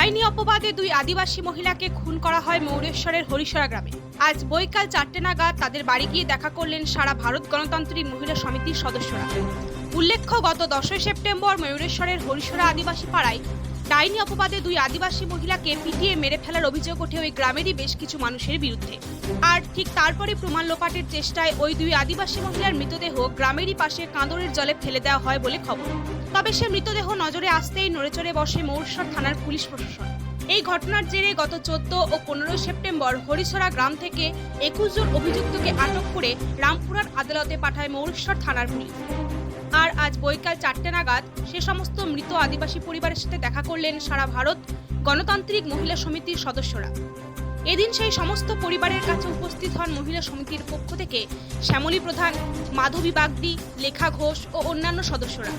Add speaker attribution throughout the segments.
Speaker 1: ডাইনি অপবাদে দুই আদিবাসী মহিলাকে খুন করা হয় মৌরেশ্বরের হরিশরা গ্রামে। আজ বৈকাল চারটে নাগাদ তাদের বাড়ি গিয়ে দেখা করলেন সারা ভারত গণতান্ত্রিক মহিলা সমিতির সদস্যরা। উল্লেখ্য, গত দশই সেপ্টেম্বর ময়ূরেশ্বরের হরিশরা আদিবাসী পাড়ায় ডাইনি অপবাদে দুই আদিবাসী মহিলাকে পিটিয়ে মেরে ফেলার অভিযোগ ওঠে ওই গ্রামেরই বেশ কিছু মানুষের বিরুদ্ধে। আর ঠিক তারপরে প্রমাণ লোপাটের চেষ্টায় ওই দুই আদিবাসী মহিলার মৃতদেহ গ্রামেরই পাশে কাঁদরের জলে ফেলে দেওয়া হয় বলে খবর। তবে সে মৃতদেহ নজরে আসতেই নড়েচড়ে বসে মৌরসর থানার পুলিশ প্রশাসন। এই ঘটনার জেরে গত চোদ্দ ও পনেরোই সেপ্টেম্বর হরিছড়া গ্রাম থেকে একুশ জন অভিযুক্তকে আটক করে রামপুরার আদালতে পাঠায় মৌরেশ্বর থানার পুলিশ। আর আজ বৈকাল চারটে নাগাদ সে সমস্ত মৃত আদিবাসী পরিবারের সাথে দেখা করলেন সারা ভারত গণতান্ত্রিক মহিলা সমিতির সদস্যরা। এদিন সেই সমস্ত পরিবারের কাছে উপস্থিত হন মহিলা সমিতির পক্ষ থেকে শ্যামলী প্রধান, মাধবী বাগদি, লেখা ঘোষ ও অন্যান্য সদস্যরা।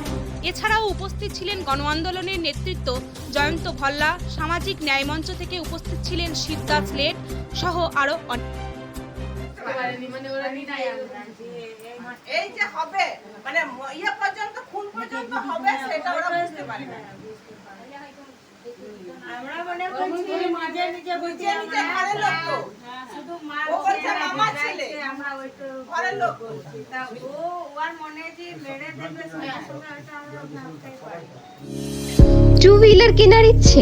Speaker 1: এছাড়াও উপস্থিত ছিলেন গণ আন্দোলনের নেতৃত্ব জয়ন্ত ভল্লা, সামাজিক ন্যায় মঞ্চ থেকে উপস্থিত ছিলেন শিবদাস লেট সহ আরও অনেক।
Speaker 2: মানে ইয়ে পর্যন্ত, খুন পর্যন্ত হবে, সেটা ওরা বুঝতে পারে।
Speaker 3: আমরা মনে করছি মাঝে নিজে
Speaker 2: বুঝে নিজে ঘরের লোক তো।
Speaker 3: শুধু মা
Speaker 2: ও বলছে মামার ছেলে।
Speaker 3: আমরা ওইটা
Speaker 2: ঘরের লোক। বলছি।
Speaker 3: তা ও ওর মনে যে মেরে দেবে সঙ্গে সঙ্গে ওইটা আমরা ভাবতেই পারি
Speaker 4: টু হুইলার কেনার ইচ্ছে?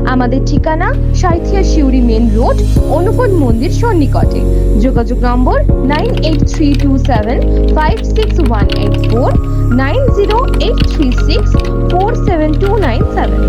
Speaker 4: আমাদের ঠিকানা সাইথিয়া শিউরি মেন রোড, অনুকূল মন্দির সন্নিকটে। যোগাযোগ নম্বর nine eight three two seven five six one eight four, nine zero eight three six four seven two nine seven.